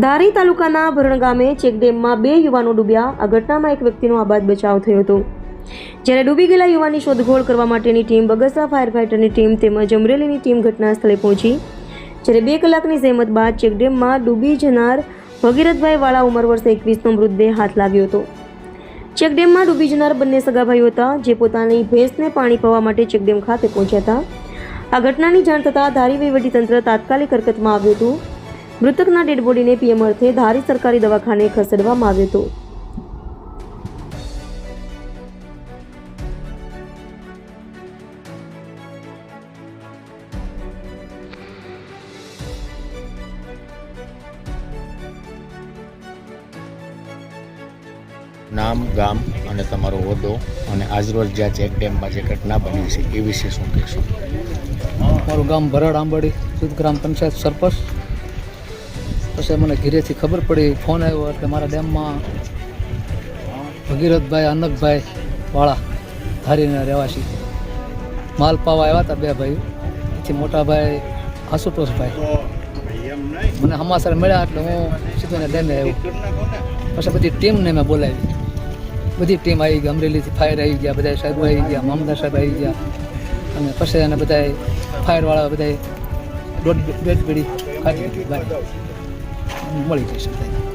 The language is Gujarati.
ધારી તાલુકાના ભરણ ગામે ચેકડેમમાં બે યુવાનો ડૂબ્યા. આ ઘટનામાં એક વ્યક્તિનો આબાદ બચાવ થયો હતો. જ્યારે ડૂબી ગયેલા યુવાનની શોધખોળ કરવા માટેની ટીમ બગસા ફાયર ફાઇટરની ટીમ તેમજ અમરેલીની ટીમ ઘટના સ્થળે પહોંચી. જ્યારે બે કલાકની જહેમત બાદ ચેકડેમમાં ડૂબી જનાર ભગીરથભાઈ વાળા ઉંમર વર્ષે એકવીસનો મૃતદેહ હાથ લાગ્યો હતો. ચેકડેમમાં ડૂબી જનાર બંને સગાભાઈઓ હતા, જે પોતાની ભેંસને પાણી પવા માટે ચેકડેમ ખાતે પહોંચ્યા હતા. આ ઘટનાની જાણ થતાં ધારી વહીવટીતંત્ર તાત્કાલિક હરકતમાં આવ્યું હતું. મૃતકના ડેડ બોડીને પીએમ અર્થે ધારી સરકારી દવાખાને ખસેડવામાં આવ્યો હતો. નામ ગામ અને તમારો હોદ્દો અને આજરોજ જ્યાં ચેક ડેમમાં જે ઘટના બની છે એ વિશે શું કહેશો? મારું ગામ ભરડ આંબડી સુદ ગ્રામ પંચાયત સરપંચ. પછી મને ઘીરેથી ખબર પડી ફોન આવ્યો એટલે મારા ડેમમાં ભગીરથભાઈ અનકભાઈ વાળા ધારીના રહેવાસી. માલ પાવા આવ્યા હતા બે ભાઈ. એથી મોટા ભાઈ આશુતોષભાઈ. મને હમાસર મળ્યા એટલે હું સીધો એને ડેમે આવ્યો. પછી બધી ટીમને મેં બોલાવી. બધી ટીમ આવી ગઈ, અમરેલીથી ફાયર આવી ગયા બધા સાહેબો આવી ગયા, મામદાર સાહેબ આવી ગયા. અને પછી એને બધા ફાયરવાળા બધા દોઢ દોઢ પીડી કાઢી નાખી meditation thing.